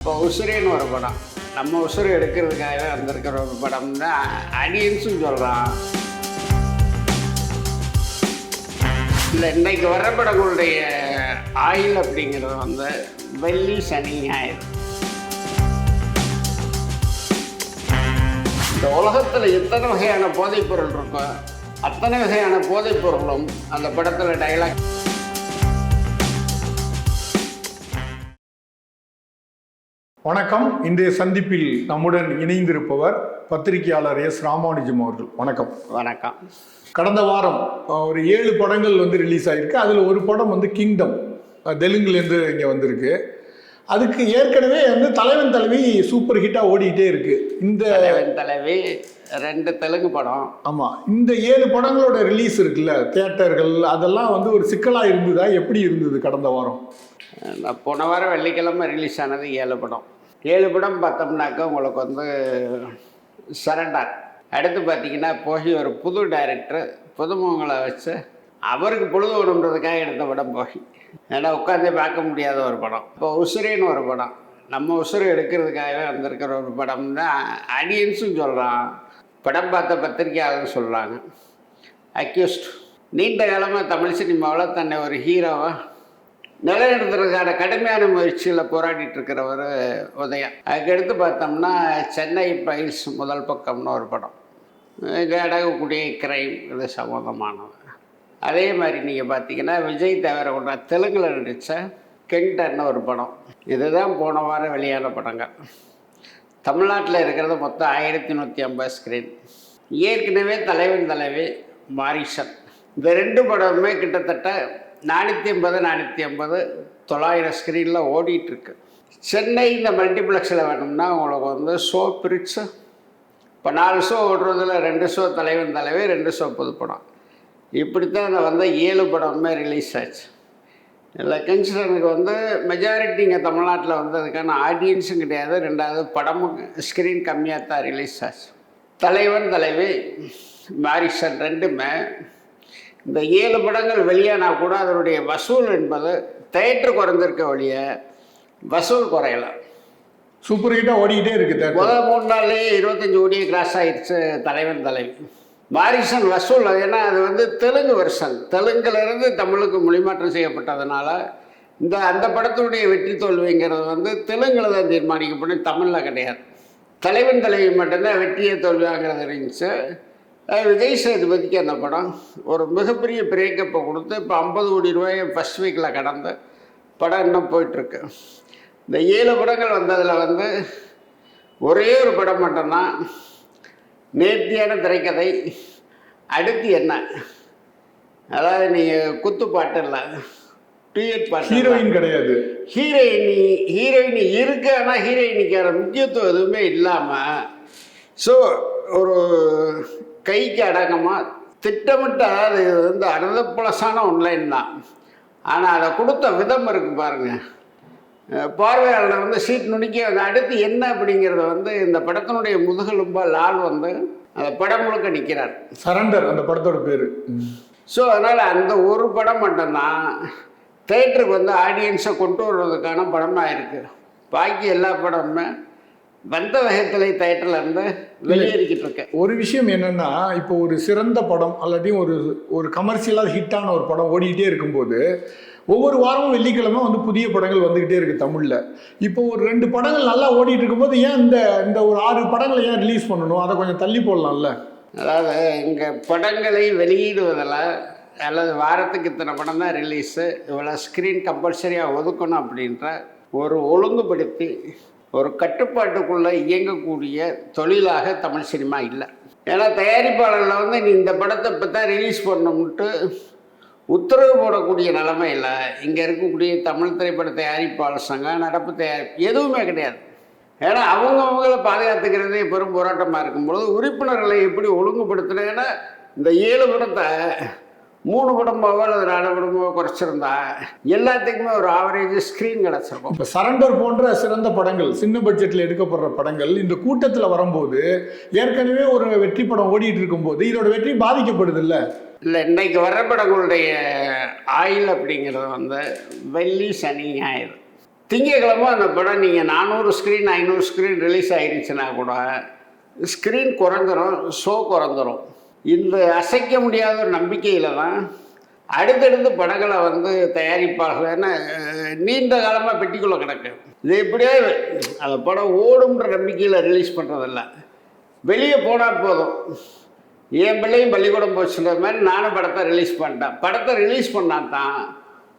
இப்போ உசுரேன்னு ஒரு படம். நம்ம உசுறு எடுக்கிறதுக்காக வந்திருக்கிற ஒரு படம் தான் அடியன்ஸும் சொல்கிறான் இல்லை இன்னைக்கு வர படங்களுடைய ஆயில் அப்படிங்கிறது வந்து வெள்ளி சனி ஞாயிறு. இந்த உலகத்தில் எத்தனை வகையான போதைப் பொருள் இருக்கோ அத்தனை வகையான போதைப் பொருளும் அந்த படத்தில் டைலாக் வணக்கம். இன்றைய சந்திப்பில் நம்முடன் இணைந்திருப்பவர் பத்திரிகையாளர் எஸ். ராமானுஜம் அவர்கள். வணக்கம். வணக்கம். கடந்த வாரம் ஒரு ஏழு படங்கள் வந்து ரிலீஸ் ஆயிருக்கு. அதில் ஒரு படம் வந்து கிங்டம் தெலுங்குலேருந்து இங்கே வந்திருக்கு. அதுக்கு ஏற்கனவே வந்து தலைவன் தலைவி சூப்பர் ஹிட்டாக ஓடிக்கிட்டே இருக்கு. இந்த தலைவன் தலைவி ரெண்டு தெலுங்கு படம். ஆமாம் இந்த ஏழு படங்களோட ரிலீஸ் இருக்குல்ல தியேட்டர்கள் அதெல்லாம் வந்து ஒரு சிக்கலாக இருந்ததா? எப்படி இருந்தது கடந்த வாரம்? போன வாரம் வெள்ளிக்கிழமை ரிலீஸ் ஆனது ஏழு படம். ஏழு படம் பார்த்தோம்னாக்கா உங்களுக்கு வந்து சரண்டர் அடுத்து பார்த்தீங்கன்னா போகி ஒரு புது டைரக்டர் புதுமுகங்களை வச்சு அவருக்கு பொழுது விடுன்றதுக்காக எடுத்த படம் போகி. ஏன்னா உட்காந்தே பார்க்க முடியாத ஒரு படம். இப்போ உசுரேன்னு ஒரு படம். நம்ம உசுறு எடுக்கிறதுக்காகவே வந்திருக்கிற ஒரு படம் தான் ஆடியன்ஸும் சொல்கிறான் படம் பார்த்த பத்திரிக்கையாளரும் சொல்கிறாங்க அக்யூஸ்ட் நீண்ட காலமாக தமிழ் சினிமாவில் தன்னை ஒரு ஹீரோவாக நிலைநிறுத்துறதுக்கான கடுமையான முயற்சியில் போராடிட்டு இருக்கிறவர் உதயம். அதுக்கடுத்து பார்த்தோம்னா சென்னை பைல்ஸ் முதல் பக்கம்னு ஒரு படம். இது கிரைம் இது சம்மந்தமானது. அதே மாதிரி நீங்கள் பார்த்தீங்கன்னா விஜய் தவிர கொண்ட தெலுங்கில் நடித்த கெங்டர்னு ஒரு படம். இதுதான் போன வாரம் வெளியான படங்கள் தமிழ்நாட்டில் இருக்கிறது மொத்தம் ஆயிரத்தி நூற்றி ஐம்பது ஸ்க்ரீன் ஏற்கனவே தலைவன் தலைவி மாரிசன் இந்த ரெண்டு படமுமே கிட்டத்தட்ட நானூற்றி ஐம்பது நானூற்றி ஐம்பது தொள்ளாயிரம் ஸ்க்ரீனில் ஓடிட்டுருக்கு. சென்னை இந்த மல்டிப்ளெக்ஸில் வேணும்னா உங்களுக்கு வந்து ஷோ பிரித்து இப்போ நாலு ஷோ ஓடுறதுல ரெண்டு ஷோ தலைவன் தலைவி ரெண்டு ஷோ புதுப்படம். இப்படித்தான் அந்த வந்த ஏழு படமுமே ரிலீஸ் ஆச்சு. இதில் கிங்ஸ்டனுக்கு வந்து மெஜாரிட்டி இங்கே தமிழ்நாட்டில் வந்து அதுக்கான ஆடியன்ஸும் கிடையாது. ரெண்டாவது படமும் ஸ்க்ரீன் கம்மியாக தான் ரிலீஸ் ஆச்சு. தலைவன் தலைவி மாரிசன் ரெண்டுமே. இந்த ஏழு படங்கள் வெளியானா கூட அதனுடைய வசூல் என்பது தேட்டர் குறைந்திருக்க ஒழிய வசூல் குறையல. சூப்பர் ஹிட்டாக ஓடிக்கிட்டே இருக்கு theatre. முதல் மூணு நாள்லேயே இருபத்தஞ்சி கோடியே கிராஸ் ஆயிடுச்சு தலைவன் தலைவி. மாரிசன் வசூல் ஏன்னா அது வந்து தெலுங்கு வருஷன் தெலுங்குலேருந்து தமிழுக்கு மொழிமாற்றம் செய்யப்பட்டதுனால இந்த அந்த படத்தினுடைய வெற்றி தோல்விங்கிறது வந்து தெலுங்கில் தான் தீர்மானிக்கப்படும் தமிழில் கிடையாது. தலைவன் தலைவி மட்டும்தான் வெற்றியை தோல்வியாங்கிறது இருந்துச்சு. விஜய் சேதுபதிக்கு அந்த படம் ஒரு மிகப்பெரிய பிரேக்கப்பை கொடுத்து இப்போ ஐம்பது கோடி ரூபாயை ஃபஸ்ட் வீக்கில் கடந்து படம் இன்னும் போயிட்டுருக்கு. இந்த ஏழு படங்கள் வந்ததில் வந்து ஒரே ஒரு படம் மட்டும்தான் நேர்த்தியான திரைக்கதை. அடுத்து என்ன? அதாவது நீங்கள் குத்து பாட்டு இல்லை டூயட் பாட்டு. ஹீரோயின் கிடையாது. ஹீரோயினி ஹீரோயினி இருக்கு ஆனால் ஹீரோயினிக்கான முக்கியத்துவம் எதுவுமே இல்லாமல் ஸோ ஒரு கைக்கு அடக்கமாக திட்டமிட்ட அதாவது இது வந்து அறுத ப்ளஸான ஒன்லைன் தான். ஆனால் அதை கொடுத்த விதம் இருக்கு பாருங்க. அஹ் பார்வையாளர் வந்து சீட் நுணுக்கி அந்த அடுத்து என்ன அப்படிங்கிறத வந்து இந்த படத்தினுடைய முதுகெலும்பா லால் வந்து அந்த படம் முழுக்க நிற்கிறார் சரண்டர் அந்த படத்தோட பேரு. ஸோ அதனால் அந்த ஒரு படம் மட்டும்தான் தேட்டருக்கு வந்து ஆடியன்ஸை கொண்டு வர்றதுக்கான படமாக இருக்குது பாக்கி எல்லா படமுமே வந்த வகத்திலே தேட்டரில் இருந்து வெளியேறிக்கிட்டு இருக்கு. ஒரு விஷயம் என்னன்னா இப்போ ஒரு சிறந்த படம் அல்லாட்டியும் ஒரு ஒரு கமர்ஷியலாக ஹிட்டான ஒரு படம் ஓடிக்கிட்டே இருக்கும்போது ஒவ்வொரு வாரமும் வெள்ளிக்கிழமை வந்து புதிய படங்கள் வந்துக்கிட்டே இருக்கு தமிழில். இப்போ ஒரு ரெண்டு படங்கள் நல்லா ஓடிட்டு இருக்கும்போது ஏன் இந்த இந்த ஒரு ஆறு படங்களை ஏன் ரிலீஸ் பண்ணணும்? அதை கொஞ்சம் தள்ளி போடலாம்ல. அதாவது இங்கே படங்களை வெளியிடுவதில் அல்லது வாரத்துக்கு இத்தனை படம் தான் ரிலீஸு இவ்வளோ ஸ்க்ரீன் கம்பல்சரியாக ஒதுக்கணும் அப்படின்ற ஒரு ஒழுங்குபடுத்தி ஒரு கட்டுப்பாட்டுக்குள்ளே இயங்கக்கூடிய தொழிலாக தமிழ் சினிமா இல்லை. ஏன்னா தயாரிப்பாளர்களை வந்து நீ இந்த படத்தை இப்போ தான் ரிலீஸ் பண்ணணும்ட்டு உத்தரவு போடக்கூடிய நிலைமை இல்லை. இங்கே இருக்கக்கூடிய தமிழ் திரைப்பட தயாரிப்பாளர் சங்கம் நடப்பு தயாரிப்பு எதுவுமே கிடையாது. ஏன்னா அவங்கவுங்கள பாதுகாத்துக்கிறதே பெரும் போராட்டமாக இருக்கும்பொழுது உறுப்பினர்களை எப்படி ஒழுங்குபடுத்துனதுன்னா இந்த ஏழு படத்தை மூணு படமாவோ அல்லது நாலு படமாவோ குறைச்சிருந்தா எல்லாத்துக்குமே ஒரு ஆவரேஜ் ஸ்க்ரீன் கிடச்சிருக்கும். இப்போ சரண்டர் போன்ற சிறந்த படங்கள் சின்ன பட்ஜெட்டில் எடுக்கப்படுற படங்கள் இந்த கூட்டத்தில் வரும்போது ஏற்கனவே ஒரு வெற்றி படம் ஓடிட்டு இருக்கும்போது இதோட வெற்றி பாதிக்கப்படுது இல்லை இல்லை இன்னைக்கு வர்ற படங்களுடைய ஆயில் அப்படிங்கிறது வந்து வெள்ளி சனி ஞாயிறு. திங்கக்கிழமை அந்த படம் நீங்கள் நானூறு ஸ்க்ரீன் ஐநூறு ஸ்க்ரீன் ரிலீஸ் ஆயிருச்சுன்னா கூட ஸ்க்ரீன் குறைஞ்சிரும் ஷோ குறைஞ்சிரும். இந்த அசைக்க முடியாத ஒரு நம்பிக்கையில் தான் அடுத்தடுத்து படங்களை வந்து தயாரிப்பார்கள் நீண்ட காலமாக பெட்டிக்குள்ளே கிடக்கு. இது எப்படியோ அந்த படம் ஓடும்ன்ற நம்பிக்கையில் ரிலீஸ் பண்ணுறதில்ல வெளியே போனால் போதும். என் பிள்ளையும் பள்ளிக்கூடம் போச்சுன்ற மாதிரி நானும் படத்தை ரிலீஸ் பண்ணிட்டேன். படத்தை ரிலீஸ் பண்ணால் தான்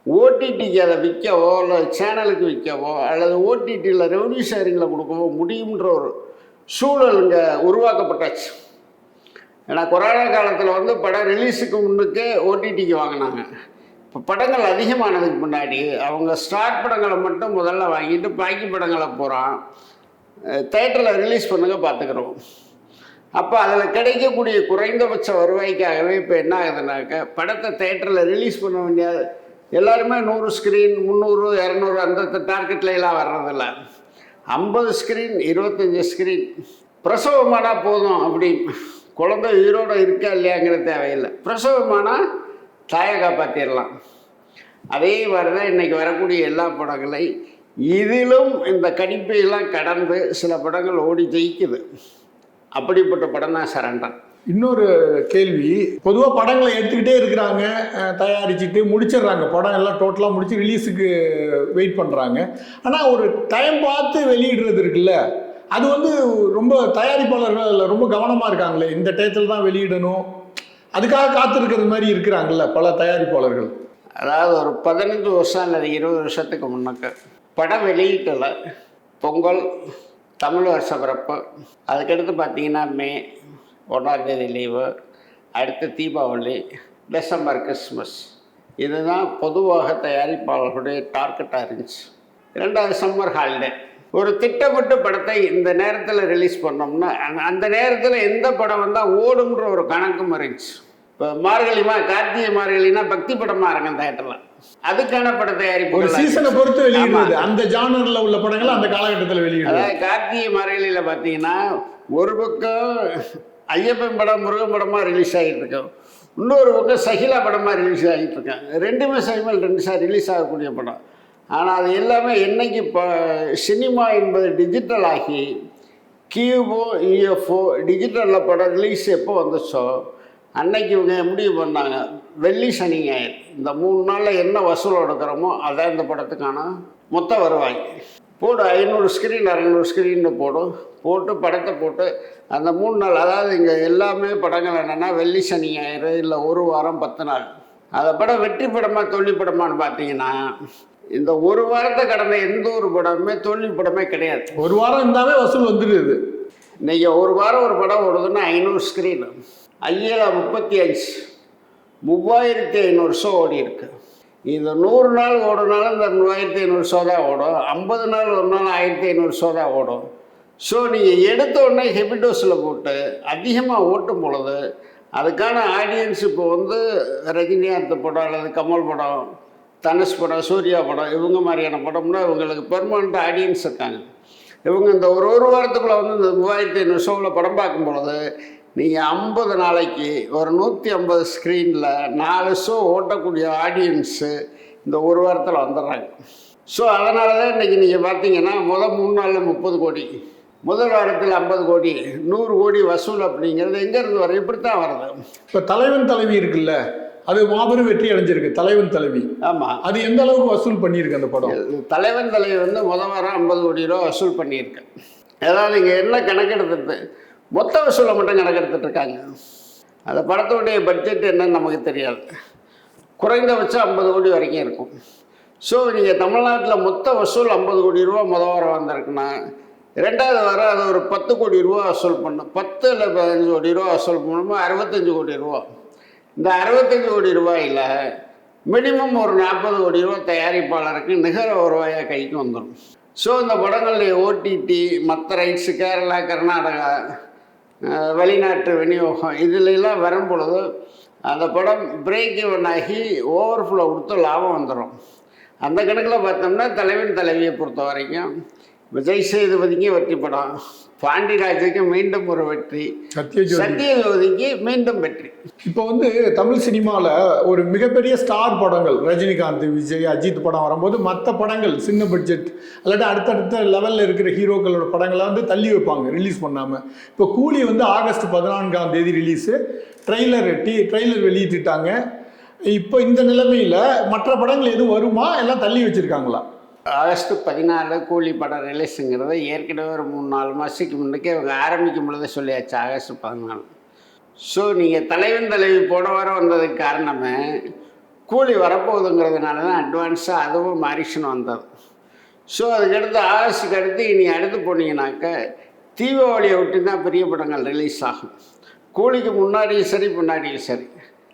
ஓடிடிக்கு அதை விற்கவோ இல்லை சேனலுக்கு விற்கவோ அல்லது ஓடிடியில் ரெவன்யூ ஷேரிங்கில் கொடுக்கவோ முடியுன்ற ஒரு சூழல் இங்கே உருவாக்கப்பட்டாச்சு. ஏன்னா கொரோனா காலத்தில் வந்து படம் ரிலீஸுக்கு முன்னுக்கே ஓடிடிக்கு வாங்கினாங்க. இப்போ படங்கள் அதிகமானதுக்கு முன்னாடி அவங்க ஸ்டார்ட் படங்களை மட்டும் முதல்ல வாங்கிட்டு பாக்கி படங்களை போகிறான் தேட்டரில் ரிலீஸ் பண்ணுங்க பார்த்துக்குறோம் அப்போ அதில் கிடைக்கக்கூடிய குறைந்தபட்ச வருவாய்க்காகவே இப்போ என்ன ஆகுதுனாக்க படத்தை தேட்டரில் ரிலீஸ் பண்ண வேண்டிய எல்லாருமே நூறு ஸ்க்ரீன் முந்நூறு இரநூறு அந்த டார்கெட்லாம் வர்றதில்ல. ஐம்பது ஸ்க்ரீன் இருபத்தஞ்சி ஸ்க்ரீன் பிரசவமானா போதும் அப்படின்னு குழந்தை உயிரோடு இருக்கா இல்லையாங்கிறது தேவையில்லை. பிரசவமானால் தாயை காப்பாற்றிடலாம் அதே மாதிரி தான் இன்றைக்கி வரக்கூடிய எல்லா படங்களை இதிலும் இந்த கணிப்பையெல்லாம் கடந்து சில படங்கள் ஓடி ஜெயிக்குது. அப்படிப்பட்ட படம் தான் சரண்டர் இன்னொரு கேள்வி பொதுவாக படங்களை எடுத்துக்கிட்டே இருக்கிறாங்க தயாரிச்சுட்டு முடிச்சிடுறாங்க. படம் எல்லாம் டோட்டலாக முடிச்சு ரிலீஸுக்கு வெயிட் பண்ணுறாங்க ஆனால் ஒரு டைம் பார்த்து வெளியிடுறது இருக்குல்ல அது வந்து ரொம்ப தயாரிப்பாளர்கள் அதில் ரொம்ப கவனமாக இருக்காங்களே. இந்த டயத்தில் தான் வெளியிடணும். அதுக்காக காத்திருக்கிறது மாதிரி இருக்கிறாங்கல்ல பல தயாரிப்பாளர்கள். அதாவது ஒரு பதினஞ்சு வருஷம் அல்லது இருபது வருஷத்துக்கு முன்னக்க படம் வெளியீட்டில். பொங்கல் தமிழ் வருஷ பிறப்பு அதுக்கடுத்து பார்த்தீங்கன்னா மே ஒன்றாந்தேதி லீவு. அடுத்து தீபாவளி டிசம்பர் கிறிஸ்மஸ். இதுதான் பொதுவாக தயாரிப்பாளர்களுடைய டார்கெட்டாக இருந்துச்சு. இரண்டாவது சம்மர் ஹாலிடே. ஒரு திட்டமிட்டு படத்தை இந்த நேரத்தில் ரிலீஸ் பண்ணோம்னா அந்த- நேரத்தில் எந்த படம் வந்தால் ஓடுன்ற ஒரு கணக்கும் இருந்துச்சு. இப்போ மார்கழிமா கார்த்திகை மார்கழினா பக்தி படமாக இருக்கும் தேட்டரில் அதுக்கான பட ஒரு தயாரிப்பு சீசனை பொறுத்து வெளியிடுறது. அந்த ஜானரில் உள்ள படங்களை அந்த காலகட்டத்தில் வெளியிடுறது. அதாவது கார்த்திகை மார்கழியில் பார்த்தீங்கன்னா ஒரு பக்கம் ஐயப்பன் படம் முருகன் படமாக ரிலீஸ் ஆகிட்டு இருக்கும் இன்னொரு பக்கம் சகிலா படமாக ரிலீஸ் ஆகிட்டு இருக்கேன் ரெண்டுமே சைமல் ரெண்டு சார் ரிலீஸ் ஆகக்கூடிய படம். ஆனால் அது எல்லாமே என்னைக்கு இப்போ சினிமா என்பது டிஜிட்டல் ஆகி கியூபோ இஎஃப்ஓ டிஜிட்டலில் படம் ரிலீஸ் எப்போ வந்துச்சோ அன்னைக்கு இவங்க முடிவு பண்ணாங்க. வெள்ளி சனி ஞாயிறு. இந்த மூணு நாளில் என்ன வசூல் எடுக்கிறோமோ அதான் இந்த படத்துக்கான மொத்த வருவாய். போடு ஐநூறு ஸ்க்ரீன் அறநூறு ஸ்க்ரீன்னு போடும் போட்டு படத்தை போட்டு அந்த மூணு நாள் அதாவது இங்கே எல்லாமே படங்கள் என்னென்னா வெள்ளி சனி ஞாயிறு இல்லை ஒரு வாரம் பத்து நாள். அதை படம் வெற்றி படமாக தோல்வி படமான்னு பார்த்தீங்கன்னா இந்த ஒரு வாரத்தை கடந்த எந்த ஒரு படமுமே தோல்வி படமே கிடையாது. ஒரு வாரம் இருந்தாவே வசூல் வந்துடுது. இன்னைக்கு ஒரு வாரம் ஒரு படம் ஓடுதுன்னா ஐநூறு ஸ்க்ரீன் ஐஏல முப்பத்தி அஞ்சு மூவாயிரத்தி ஐநூறு ஷோ ஓடி இருக்கு. இது நூறு நாள் ஓடுனாலும் இந்த மூவாயிரத்தி ஐநூறு ஷோ தான் ஓடும். ஐம்பது நாள் ஒரு நாள் ஆயிரத்தி ஐநூறு ஷோ தான் ஓடும். ஸோ நீங்கள் எடுத்த உடனே ஹெவி டோஸில் போட்டு அதிகமாக ஓட்டும் பொழுது அதுக்கான ஆடியன்ஸ் இப்போ வந்து ரஜினிகாந்த் படம் அல்லது கமல் படம் தனுஷ் படம் சூர்யா படம் இவங்க மாதிரியான படம்னா இவங்களுக்கு பெர்மனண்ட் ஆடியன்ஸ் இருக்காங்க. இவங்க இந்த ஒரு ஒரு வாரத்துக்குள்ளே வந்து இந்த மூவாயிரத்தி ஐநூறு ஷோவில் படம் பார்க்கும் பொழுது நீங்கள் ஐம்பது நாளைக்கு ஒரு நூற்றி ஐம்பது ஸ்க்ரீனில் நாலு ஷோ ஓட்டக்கூடிய ஆடியன்ஸு இந்த ஒரு வாரத்தில் வந்துடுறாங்க. ஸோ அதனால தான் இன்றைக்கி நீங்கள் பார்த்தீங்கன்னா முதல் மூணு நாளில் முப்பது கோடி முதல் வாரத்தில் ஐம்பது கோடி நூறு கோடி வசூல் அப்படிங்கிறது எங்கேருந்து வரும் இப்படி தான் வருது இப்போ தலைவன் தலைவி இருக்குல்ல அது மாபெரும் வெற்றி அடைஞ்சிருக்கு தலைவன் தலைவி. ஆமாம் அது எந்த அளவுக்கு வசூல் பண்ணியிருக்கு அந்த படம்? தலைவன் தலைவி வந்து முத வாரம் ஐம்பது கோடி ரூபா வசூல் பண்ணியிருக்கேன் அதாவது இங்கே என்ன கணக்கெடுத்துட்டு மொத்த வசூலை மட்டும் கணக்கெடுத்துட்டு இருக்காங்க. அந்த படத்துடைய பட்ஜெட் என்னன்னு நமக்கு தெரியாது. குறைந்தபட்சம் ஐம்பது கோடி வரைக்கும் இருக்கும். ஸோ நீங்கள் தமிழ்நாட்டில் மொத்த வசூல் ஐம்பது கோடி ரூபா முத வாரம் வந்திருக்குன்னா ரெண்டாவது வாரம் அது ஒரு பத்து கோடி ரூபா வசூல் பண்ணும் பத்து இல்லை பதினஞ்சு கோடி ரூபா வசூல் பண்ணும்போது அறுபத்தஞ்சு கோடி ரூபா. இந்த அறுபத்தஞ்சு கோடி ரூபாயில் மினிமம் ஒரு நாற்பது கோடி ரூபா தயாரிப்பாளருக்கு நிகர வருவாயாக கைக்கு வந்துடும் ஸோ இந்த படங்களுடைய ஓடிடி மற்ற ரைட்ஸு கேரளா கர்நாடகா வெளிநாட்டு விநியோகம் இதுலெல்லாம் வரும் பொழுது அந்த படம் பிரேக் இவன் ஆகி ஓவர்ஃப்ளோ கொடுத்து லாபம் வந்துடும் அந்த கணக்கில் பார்த்தோம்னா தலைவன் தலைவியை பொறுத்த வரைக்கும் விஜய் சேதுபதிக்கு வெற்றி படம். பாண்டிராஜுக்கு மீண்டும் ஒரு வெற்றி. சத்யஜோதி. சத்யஜோதிக்கு மீண்டும் வெற்றி. இப்போ வந்து தமிழ் சினிமாவில் ஒரு மிகப்பெரிய ஸ்டார் படங்கள் ரஜினிகாந்த் விஜய் அஜித் படம் வரும்போது மற்ற படங்கள் சின்ன பட்ஜெட் இல்லாட்டி அடுத்தடுத்த லெவலில் இருக்கிற ஹீரோக்களோட படங்களை வந்து தள்ளி வைப்பாங்க ரிலீஸ் பண்ணாமல் இப்போ கூலி வந்து ஆகஸ்ட் பதினான்காம் தேதி ரிலீஸு ட்ரெய்லர் டி ட்ரெய்லர் வெளியிட்டுட்டாங்க. இப்போ இந்த நிலைமையில் மற்ற படங்கள் எதுவும் வருமா? எல்லாம் தள்ளி வச்சிருக்காங்களா? ஆகஸ்ட் பதினாலு கூலி படம் ரிலீஸுங்கிறத ஏற்கனவே ஒரு மூணு நாலு மாதத்துக்கு முன்னுக்கே இவங்க ஆரம்பிக்கும் பொழுதே சொல்லியாச்சு ஆகஸ்ட் பதினாலு ஸோ நீங்கள் தலைவன் தலைவி போன வாரம் வந்ததுக்கு காரணமே கூலி வரப்போகுதுங்கிறதுனால தான் அட்வான்ஸாக அதுவும் மாரிஷன் வந்தது. ஸோ அதுக்கடுத்து ஆகஸ்ட்டுக்கு அடுத்து இனி அடுத்து போனீங்கன்னாக்க தீபாவளியை விட்டு தான் பெரிய படங்கள் ரிலீஸ் ஆகும். கூலிக்கு முன்னாடியும் சரி பின்னாடியும் சரி.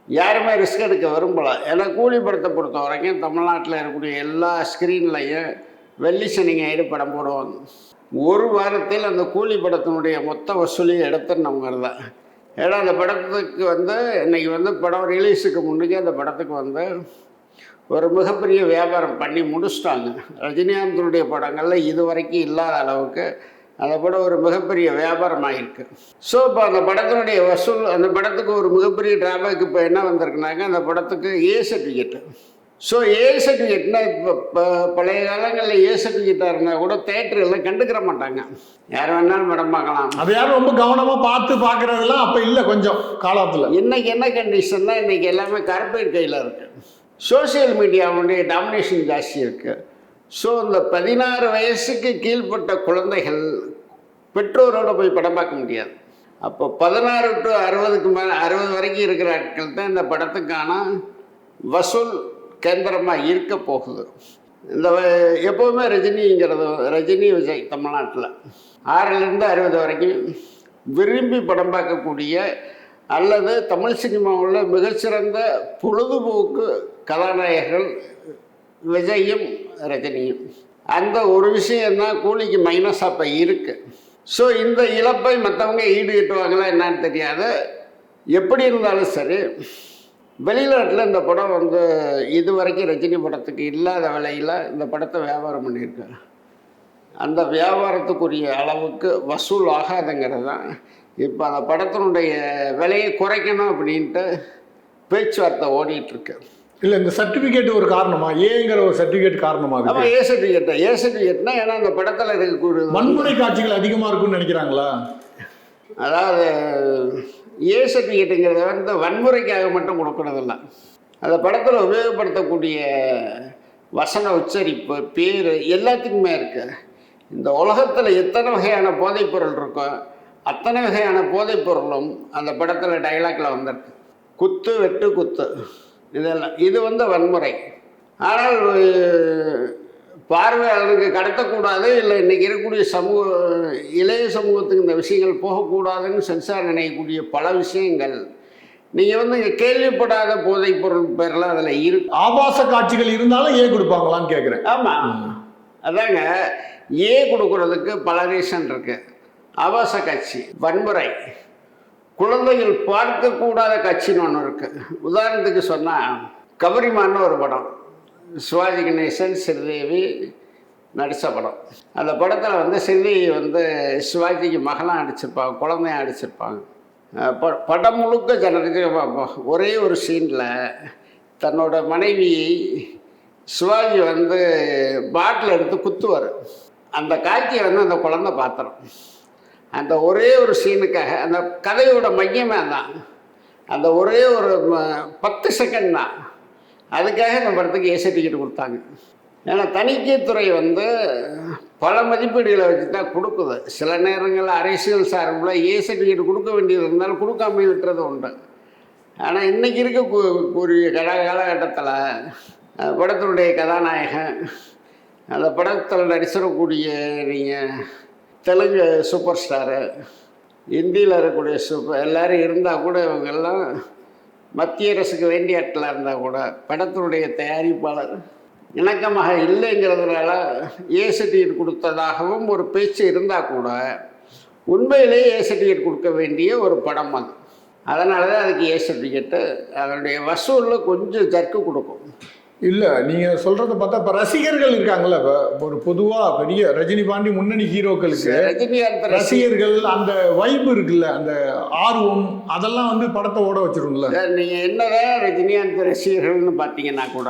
யாருமே ரிஸ்க் எடுக்க விரும்பல. ஏன்னா கூலி படத்தை பொறுத்த வரைக்கும் தமிழ்நாட்டில் இருக்கக்கூடிய எல்லா ஸ்க்ரீன்லையும் வெள்ளி சனி ஞாயிறு படம் போடுவாங்க. ஒரு வாரத்தில் அந்த கூலி படத்தினுடைய மொத்த வசூலியை எடுத்துருந்தவங்க தான் ஏன்னா அந்த படத்துக்கு வந்து இன்னைக்கு வந்து படம் ரிலீஸுக்கு முன்னுக்கே அந்த படத்துக்கு வந்து ஒரு மிகப்பெரிய வியாபாரம் பண்ணி முடிச்சிட்டாங்க. ரஜினிகாந்தனுடைய படங்களில் இது வரைக்கும் இல்லாத அளவுக்கு அந்த படம் ஒரு மிகப்பெரிய வியாபாரம் ஆகிருக்கு ஸோ இப்போ அந்த படத்தினுடைய வசூல் அந்த படத்துக்கு ஒரு மிகப்பெரிய டிராபேக் இப்போ என்ன வந்திருக்குனாங்க அந்த படத்துக்கு ஏ சர்டிஃபிகேட்டு ஸோ ஏ சர்டிஃபிகேட்னா இப்போ பழைய காலங்களில் ஏ சர்டிஃபிகேட்டாக இருந்தால் கூட தேட்டரில் கண்டுக்கிற மாட்டாங்க. யார் வேணாலும் படம் பார்க்கலாம். அதை யாரும் ரொம்ப கவனமாக பார்த்து பார்க்குறதெல்லாம் அப்போ இல்லை கொஞ்சம் காலத்தில். இன்னைக்கு என்ன கண்டிஷன்னா இன்னைக்கு எல்லாமே கார்பரேட் கையில் இருக்கு. சோஷியல் மீடியாவுடைய டாமினேஷன் ஜாஸ்தி இருக்கு. ஸோ இந்த பதினாறு வயசுக்கு கீழ்ப்பட்ட குழந்தைகள் பெற்றோரோட போய் படம் பார்க்க முடியாது. அப்போ பதினாறு டு அறுபதுக்கு மேலே அறுபது வரைக்கும் இருக்கிற ஆட்கள் தான் இந்த படத்துக்கான வசூல் கேந்திரமாக இருக்க போகுது. இந்த எப்போவுமே ரஜினிங்கிறது ரஜினி விஜய் தமிழ்நாட்டில். ஆறிலிருந்து அறுபது வரைக்கும் விரும்பி படம் பார்க்கக்கூடிய அல்லது தமிழ் சினிமாவில் மிகச்சிறந்த பொழுதுபோக்கு கதாநாயகர்கள் விஜயும் ரஜினியும். அந்த ஒரு விஷயம்தான் கூலிக்கு மைனஸ் அப்போ இருக்குது ஸோ இந்த இழப்பை மற்றவங்க ஈடுகட்டுவாங்களா என்னன்னு தெரியாது. எப்படி இருந்தாலும் சரி வெளிநாட்டில் இந்த படம் வந்து இது வரைக்கும் ரஜினி படத்துக்கு இல்லாத விலையில் இந்த படத்தை வியாபாரம் பண்ணியிருக்காங்க அந்த வியாபாரத்துக்குரிய அளவுக்கு வசூல் ஆகாதுங்கிறது தான். இப்போ அந்த படத்தினுடைய விலையை குறைக்கணும் அப்படின்ட்டு பேச்சுவார்த்தை ஓடிட்டுருக்கு இல்லை இந்த சர்டிஃபிகேட் ஒரு காரணமா? ஏங்கிற ஒரு சர்டிஃபிகேட் காரணமா இருக்கு ஆமாம் ஏ சர்டிஃபிகேட் ஏ சர்டிஃபிகேட்னா ஏன்னா அந்த படத்தில் இருக்கக்கூடிய வன்முறை காட்சிகள் அதிகமாக இருக்கும்னு நினைக்கிறாங்களா? அதாவது ஏ சர்டிஃபிகேட்டுங்கிறத வந்து வன்முறைக்காக மட்டும் கொடுக்கறதில்ல. அந்த படத்தில் உபயோகப்படுத்தக்கூடிய வசன உச்சரிப்பு பேர் எல்லாத்துக்குமே இருக்கு. இந்த உலகத்தில் எத்தனை வகையான போதைப்பொருள் இருக்கோ அத்தனை வகையான போதைப்பொருளும் அந்த படத்தில் டைலாக்ல வந்திருக்கு. குத்து வெட்டு குத்து. இதெல்லாம் இது வந்து வன்முறை. ஆனால் பார்வையாளருக்கு கடத்தக்கூடாது இல்லை இன்றைக்கி இருக்கக்கூடிய சமூக இளைய சமூகத்துக்கு இந்த விஷயங்கள் போகக்கூடாதுன்னு சென்சார் நினைக்கக்கூடிய பல விஷயங்கள். நீங்கள் வந்து இங்கே கேள்விப்படாத போதைப் பொருள் பேர்லாம் அதில் இருக்கு ஆபாச காட்சிகள் இருந்தாலும் ஏன் கொடுப்பாங்களான்னு கேட்குறேன் ஆமாம் அதாங்க ஏ கொடுக்கறதுக்கு பல ரீசன் இருக்கு. ஆபாச காட்சி வன்முறை. குழந்தைகள் பார்க்கக்கூடாத காட்சின்னு ஒன்று இருக்குது உதாரணத்துக்கு சொன்னால் கபரிமான்னு ஒரு படம். சிவாஜி கணேசன் ஸ்ரீதேவி நடித்த படம். அந்த படத்தில் வந்து ஸ்ரீதேவி வந்து சிவாஜிக்கு மகளாக அடிச்சிருப்பாங்க குழந்தைய அடிச்சிருப்பாங்க. ப- படம் முழுக்க ஜனருக்கு ஒரே ஒரு சீனில் தன்னோட மனைவியை சிவாஜி வந்து பாட்டில் எடுத்து குத்துவார். அந்த காட்சியை வந்து அந்த குழந்தை பாத்திரம் அந்த ஒரே ஒரு சீனுக்காக அந்த கதையோட மையமே தான் அந்த ஒரே ஒரு பத்து செகண்ட் தான். அதுக்காக இந்த படத்துக்கு ஏசி டிக்கெட் கொடுத்தாங்க. ஏன்னா தணிக்கைத்துறை வந்து பல மதிப்பீடுகளை வச்சு தான் கொடுக்குது. சில நேரங்களில் அரசியல் சார்பில் ஏ சர்டிஃபிகேட் கொடுக்க வேண்டியது இருந்தாலும் கொடுக்காம இருக்கிறது உண்டு. ஆனால் இன்றைக்கி இருக்கக்கூடிய கட காலகட்டத்தில் படத்தினுடைய கதாநாயகன் அந்த படத்தில் நடிச்சிடக்கூடிய நீங்கள் தெலுங்கு சூப்பர் ஸ்டாரு. இந்தியில் இருக்கக்கூடிய சூப்பர் எல்லோரும் இருந்தால் கூட இவங்கெல்லாம் மத்திய அரசுக்கு வேண்டிய இடத்துல இருந்தால் கூட படத்தினுடைய தயாரிப்பாளர் இணக்கமாக இல்லைங்கிறதுனால ஏசு டிக்கெட் கொடுத்ததாகவும் ஒரு பேச்சு இருந்தால் கூட உண்மையிலேயே ஏ கொடுக்க வேண்டிய ஒரு படம் அது. அதனால தான் அதுக்கு ஏ அதனுடைய வசூலில் கொஞ்சம் ஜர்க்கு கொடுக்கும். இல்ல நீங்க சொல்றத பார்த்தா இப்ப ரசிகர்கள் இருக்காங்கல்ல இப்ப ஒரு பொதுவா பெரிய ரஜினி பாண்டி முன்னணி ஹீரோக்களுக்கு ரசிகர்கள் அந்த வைப் இருக்குல்ல அந்த ஆர்வம் அதெல்லாம் வந்து படத்தை ஓட வச்சிரும்ல. சார் நீங்கள் என்னதான் ரஜினிகாந்த் ரசிகர்கள்னு பார்த்தீங்கன்னா கூட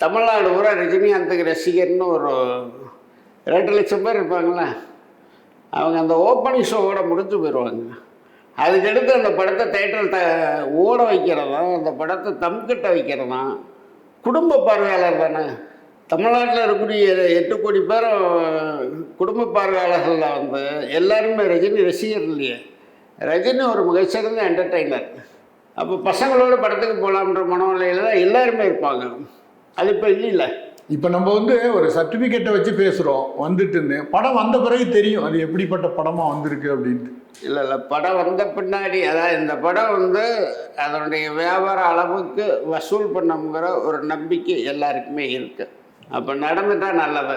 தமிழ்நாடு பூரா ரஜினிகாந்துக்கு ரசிகர்னு ஒரு ரெண்டு லட்சம் பேர் இருப்பாங்களே அவங்க அந்த ஓப்பனிங் ஷோவோட முடிஞ்சு போயிடுவாங்க. அதுக்கடுத்து அந்த படத்தை தேட்டரில் த ஓட வைக்கிறதும் அந்த படத்தை தம்கிட்ட வைக்கிறதும் குடும்ப பார்வையாளர் தானே? தமிழ்நாட்டில் இருக்கக்கூடிய எட்டு கோடி பேர் குடும்ப பார்வையாளர்களில் வந்து எல்லாருமே ரஜினி ரசிகர் இல்லையே. ரஜினி ஒரு மிகச்சிறந்த என்டர்டெய்னர் அப்போ பசங்களோட படத்துக்கு போகலாம்ன்ற மனநிலையில் தான் எல்லாருமே இருப்பாங்க. அது இப்போ இல்லைல்ல? இப்போ நம்ம வந்து ஒரு சர்டிஃபிகேட்டை வச்சு பேசுகிறோம் வந்துட்டுன்னு. படம் வந்த பிறகு தெரியும். அது எப்படிப்பட்ட படமாக வந்திருக்கு அப்படின்ட்டு. இல்லை இல்லை படம் வந்த பின்னாடி அதாவது இந்த படம் வந்து அதனுடைய வியாபார அளவுக்கு வசூல் பண்ணணுங்கிற ஒரு நம்பிக்கை எல்லாருக்குமே இருக்குது அப்போ நடந்துட்டால் நல்லது.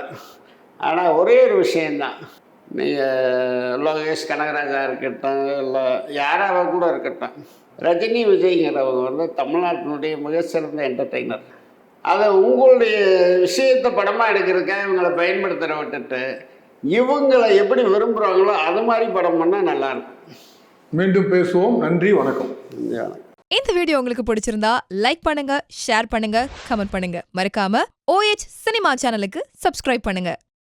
ஆனால் ஒரே ஒரு விஷயந்தான் நீங்கள் லோகேஷ் கனகராஜா இருக்கட்டும் இல்லை யாராக கூட இருக்கட்டும் ரஜினி விஜய்ங்கிறவங்க வந்து தமிழ்நாட்டினுடைய மிகச்சிறந்த என்டர்டெய்னர் அதை உங்களுடைய விஷயத்தை படமாக எடுக்கிறதுக்காக இவங்களை பயன்படுத்துகிற விட்டுட்டு இவங்களை எப்படி விரும்புகிறாங்களோ அது மாதிரி படம் பண்ணால் நல்லாயிருக்கும் மீண்டும் பேசுவோம். நன்றி வணக்கம். இந்த வீடியோ உங்களுக்கு பிடிச்சிருந்தா லைக் பண்ணுங்க ஷேர் பண்ணுங்க கமெண்ட் பண்ணுங்க. மறக்காம ஓஎச் சினிமா சேனலுக்கு சப்ஸ்கிரைப் பண்ணுங்க.